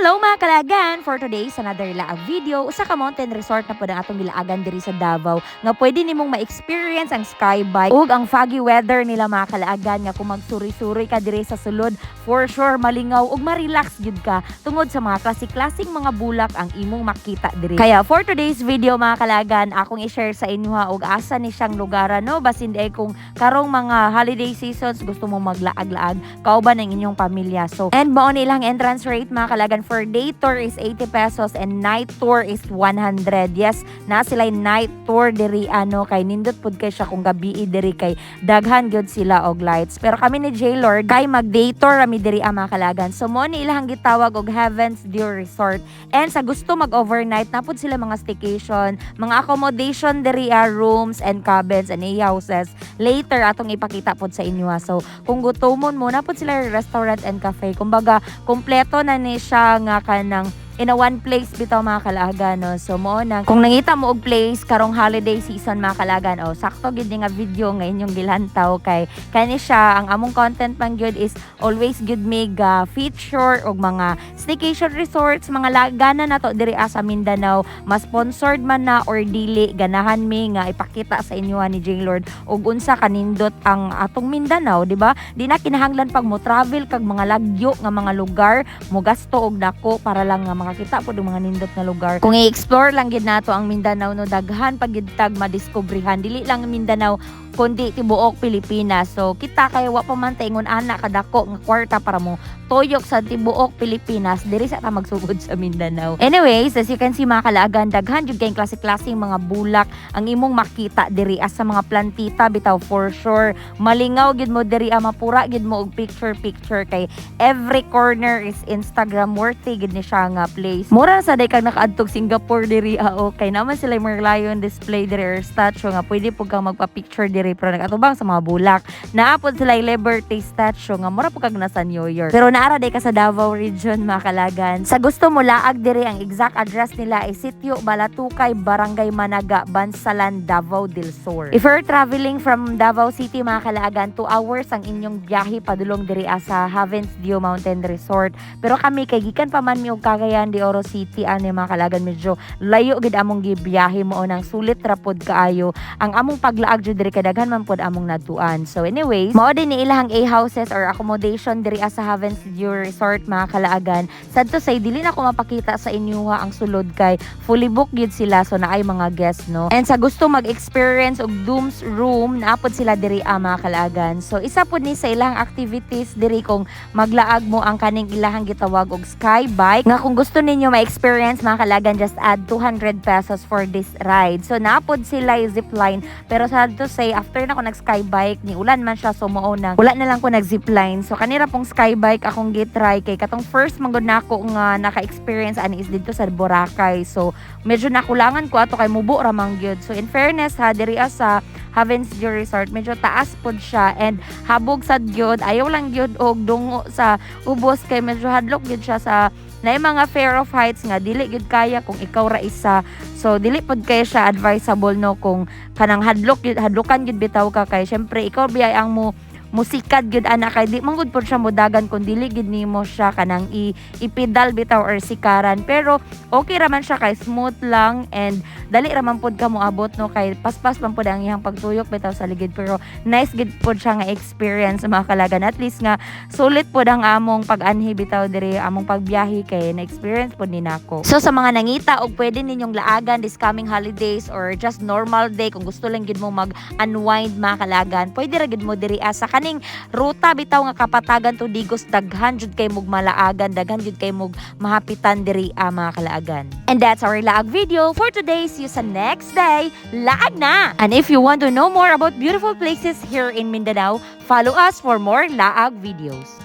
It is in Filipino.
lớn mga kalagan! For today's another laag video, usa ka mountain resort na po ang atong gilaagan diri sa Davao nga pwede nimong ma-experience ang sky bike ug ang foggy weather nila mga kalaagan nga kung magsuri-suri ka diri sa sulod for sure malingaw ug ma-relax jud ka tungod sa mga klasik-klasik mga bulak ang imong makita diri. Kaya for today's video mga kalagan, akong i-share sa inyo ha ug asa ni siyang lugaran no basin day kung karong mga holiday seasons gusto mo maglaag-laag kauban ng inyong pamilya. So and mao ni ilang entrance rate mga kalagan for day tour is 80 pesos and night tour is 100. Yes, na sila night tour diri ano kay nindot pud kay siya kung gabi diri kay daghan gyud sila og lights. Pero kami ni J Lord kay mag day tour rami diri ang mga kalagan. So mo ni ilahang gitawag og Heavens Dew Resort. And sa gusto mag overnight napud sila mga staycation, mga accommodation diri ah, rooms and cabins and houses. Later atong ipakita pod sa inyo ha. So kung gutomon mo napud sila restaurant and cafe. Kumbaga kompleto na ni siya nga kanang in a one place bitaw mga kalaga no? So mo nang kung nangita mo og place karong holiday season mga kalagan oh sakto gid nga video nga inyong gilantaw kay kani siya. Ang among content man gyud is always good mega feature og mga staycation resorts mga lagana na to diri ah sa Mindanao. Mas sponsored man na or dili ganahan mi nga ipakita sa inyo ha ni J Lord. Og unsa kanindot ang atong Mindanao di ba? Di na kinahanglan pag mo travel kag mga lagyo nga mga lugar mo gasto og dako para lang nga makakita po mga nindot nga lugar. Kung i-explore lang gid nato ang Mindanao no daghan pag gid tag madiskubrihan. Dili lang Mindanao kundi tibuok Pilipinas. So kita kay wa pa man taingon ana kadako nga kwarta para mo toyok sa tibuok Pilipinas. Diri sa ta magsugod sa Mindanao. Anyways as you can see mga kalaagan daghan jud kay klase-klaseng mga bulak ang imong makita diri as sa mga plantita bitaw for sure. Malingaw gid mo diri ah, mapura gid mo og picture picture kay every corner is Instagram worthy gid ni siya nga place. Mura sa day kang nakaadtog Singapore diri ah okay naman sila yung lion display diri or statue nga pwede pug kang magpa-picture diri pero nagatubang sa mga bulak. Naapod sila yung Liberty statue nga mura pug kag nasa New York. Pero naara day ka sa Davao region mga kalagan. Sa gusto mo laag diri ang exact address nila ay Sitio Balatukay Barangay Managa Bansalan Davao del Sur. If you're traveling from Davao City mga kalagan 2 hours ang inyong biyahe padulong diri sa Havens View Mountain Resort. Pero kami kay gikan pa man mi og Cagayan de Oro City ani mga kalagan medyo layo gid among gibiyahe mo nang sulit ra pod kaayo. Ang among paglaag jud diri kadaghan man pod among natuan so anyways mao din ni ilahang A houses or accommodation diri sa Havens View Resort mga kalaagan. Sadto say dili na ko mapakita sa inyo ha ang sulod kay fully booked gid sila so naay mga guests no? And sa gusto mag-experience og Dooms room naapod sila diri ah, mga kalaagan. So isa pod ni sa ilang activities diri kung maglaag mo ang kaning ilahang gitawag og sky bike. Nga kung gusto ninyo ma-experience mga kalagan just add 200 pesos for this ride. So napod sila zipline. Pero sad to say after na ko nag sky bike ni ulan man siya so mao nang wala na lang ko nag zipline so kanira pong sky bike akong gitry kay katong first manggod na ako nga naka-experience ani is dito sa Boracay. So medyo nakulangan ko ato kay mubo ra man gyud. So in fairness ha diri sa Havens View Resort medyo taas pod siya and habog sad gyud. Ayaw lang gyud og dungo sa ubos kay medyo hadlok gyud siya sa na mga fair of heights nga dili gyud kaya kung ikaw ra isa. So dili pod kay siya advisable no kung kanang hadlok hadlokan gyud bitaw ka kay syempre ikaw biyay ang mo musikad gyud ana kay di man gud pod siya modagan kung dili gyud nimo siya kanang i ipidal bitaw or sikaran. Pero okay ra man siya kay smooth lang and dali ra man pod ka moabot no? Kay paspas man pod ang iyang pagtuyok bitaw sa ligid. Pero nice gid pod siya nga experience mga kalagan. At least nga sulit pod ang among pag-anhi bitaw diri among pagbiyahe kay na experience pod ni nako. So sa mga nangita og pwede ninyong laagan this coming holidays or just normal day kung gusto lang gid mo mag unwind mga kalagan pwede ra gid mo diri ah, sa kaning ruta bitaw nga kapatagan to digos daghan jud kay mog malaagan daghan jud kay mog mahapitan diri ah, mga kalaagan. And that's our laag video for today. See you sa next day. Laag na! And if you want to know more about beautiful places here in Mindanao follow us for more laag videos